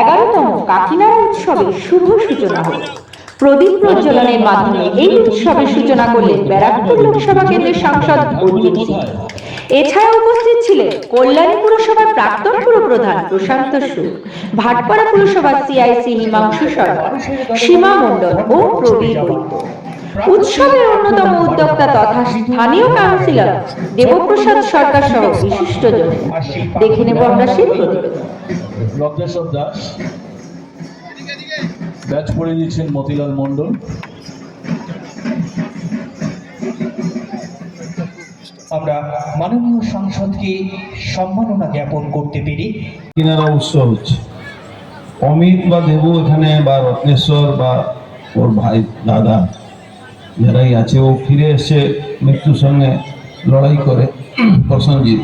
এগারোতম কাকিনাড়া উৎসবের শুভ সূচনা হল। প্রদীপ প্রজ্বলনের মাধ্যমে এই উৎসবের সূচনা করলেন ব্যারাকপুর লোকসভা কেন্দ্রের সাংসদ অর্জুন সিং। এছাড়া উপস্থিত ছিলেন কল্যাণী পুরসভার প্রাক্তন পুরপ্রধান প্রশান্ত সুর, ভাটপাড়া পুরসভার সিআইসি হিমাংশু শর্মা, সীমা মণ্ডল ও প্রবীর উৎসবের অন্যতম উদ্যোক্তা তথা স্থানীয় কাউন্সিলর দেবপ্রসাদ সরকার সহ বিশিষ্টজন। দেখে নেব আমরা সেই প্রতিবেদন। লব্ধেশ্বর দাস। ব্যাচ পড়ে দিচ্ছেন মতিলাল মণ্ডল। আমরা মাননীয় সাংসদকে সম্মাননা জ্ঞাপন করতে পেরে কিনারা উৎসব হচ্ছে। অমিত বা দেবু এখানে বা রত্নেশ্বর বা ওর ভাই দাদা যারাই আছে, ও ফিরে এসে মৃত্যুর সঙ্গে লড়াই করে প্রসঞ্জিৎ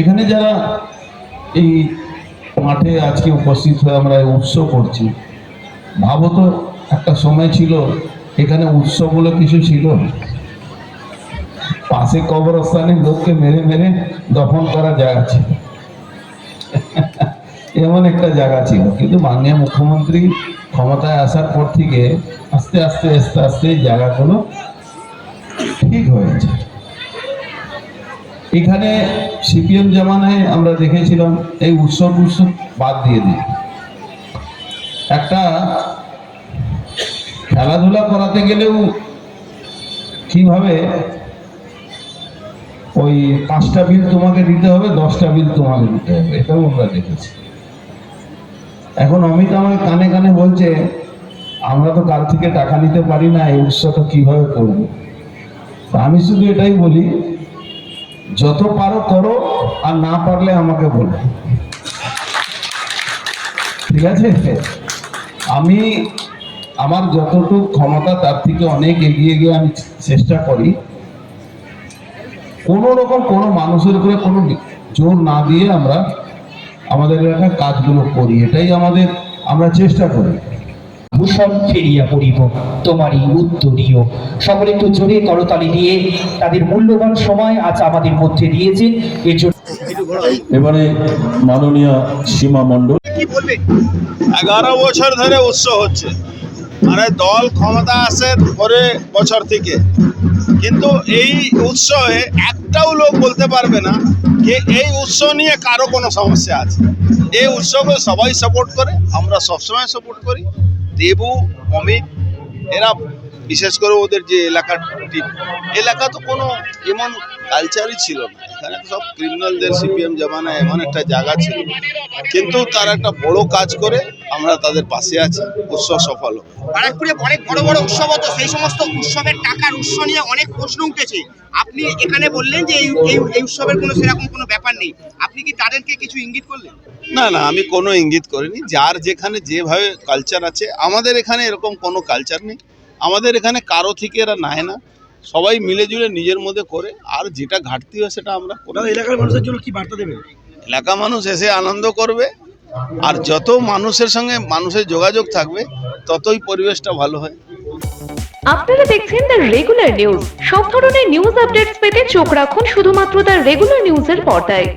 এখানে যারা এই মাঠে আজকে উপস্থিত হয়ে আমরা উৎসব করছি। ভাবো তো, একটা সময় ছিল, এখানে উৎসব বলে কিছু ছিল। পাশে কবরস্থানে লোককে মেরে মেরে দফন করা জায়গা ছিল। এমন একটা জায়গা ছিল। কিন্তু মাননীয় মুখ্যমন্ত্রী ক্ষমতায় আসার পর থেকে আস্তে আস্তে আস্তে আস্তে জায়গাগুলো ঠিক হয়েছে। এখানে সিপিএম জামানায় আমরা দেখেছিলাম এই উৎসব উৎসব বাদ দিয়ে দিই একটা খেলাধুলা করাতে গেলেও কীভাবে ওই পাঁচটা বিল তোমাকে দিতে হবে, দশটা বিল তোমাকে দিতে হবে, এটাও আমরা দেখেছি। এখন অমিত আমাকে কানে কানে বলছে, আমরা তো কার থেকে টাকা নিতে পারি না, এই উৎসবটা কীভাবে করব? আমি শুধু এটাই বলি যত পারো করো, আর না পারলে আমাকে বলো। ঠিক আছে? আমি আমার যতটুকু ক্ষমতা, তার থেকে অনেক এগিয়ে গিয়ে আমি চেষ্টা করি। কোনো রকম কোনো মানুষের উপরে কোনো জোর না দিয়ে আমরা আমাদের এলাকার কাজগুলো করি। এটাই আমাদের, আমরা চেষ্টা করি। ভূষণ ফেরিয়া পড়িব তোমারই উত্তরীয়। সকলে একটু জোরে করতালি দিয়ে তাদের মূল্যবান সময় আজ আমাদের মধ্যে দিয়েছে। এর জন্য এবারে মাননীয় সীমা মণ্ডল। এগারো বছর ধরে উৎস হচ্ছে। মানে দল ক্ষমতা আসে পরে বছর থেকে। কিন্তু এই উৎসবে একটাও লোক বলতে পারবে না যে এই উৎস নিয়ে কারও কোনো সমস্যা আছে। এই উৎসবে সবাই সাপোর্ট করে আমরা সবসময় সাপোর্ট করি। দেবু অমিত এরা বিশেষ করে ওদের যে এলাকার টিম এলাকা তো কোনো এমন কালচারই ছিল না। এখানে সব ক্রিমিনালদের সিপিএম জামানায় এমন একটা জায়গা ছিল। কিন্তু তারা একটা বড় কাজ করে আমরা তাদের পাশে আছি। উৎসব সফল হবে অনেক বড় বড় উৎসব হতো। সেই সমস্ত উৎসবের টাকার উৎস নিয়ে অনেক প্রশ্ন উঠেছে। আপনি এখানে বললেন যে এই উৎসবের কোনো সেরকম কোনো ব্যাপার নেই। আপনি কি তাদেরকে কিছু ইঙ্গিত করলেন? না না আমি কোনো ইঙ্গিত করিনি। যার যেখানে যেভাবে কালচার আছে আমাদের এখানে এরকম কোনো কালচার নেই। আমাদের এখানে কারও থেকে এরা নেয় না। সবাই মিলে জুলে নিজের মধ্যে করে আর যেটা ঘাটতি হয় সেটা আমরা এলাকার মানুষের জন্য কি বার্তা দেবে এলাকা মানুষ এসে আনন্দ করবে আর যত মানুষের সঙ্গে মানুষের যোগাযোগ থাকবে ততই পরিবেশটা ভালো হয়। আপনারা দেখছেন দ্য রেগুলার নিউজ সব ধরনের নিউজ আপডেটস পেতে চোখ রাখুন শুধুমাত্র দ্য রেগুলার নিউজের পর্দায়।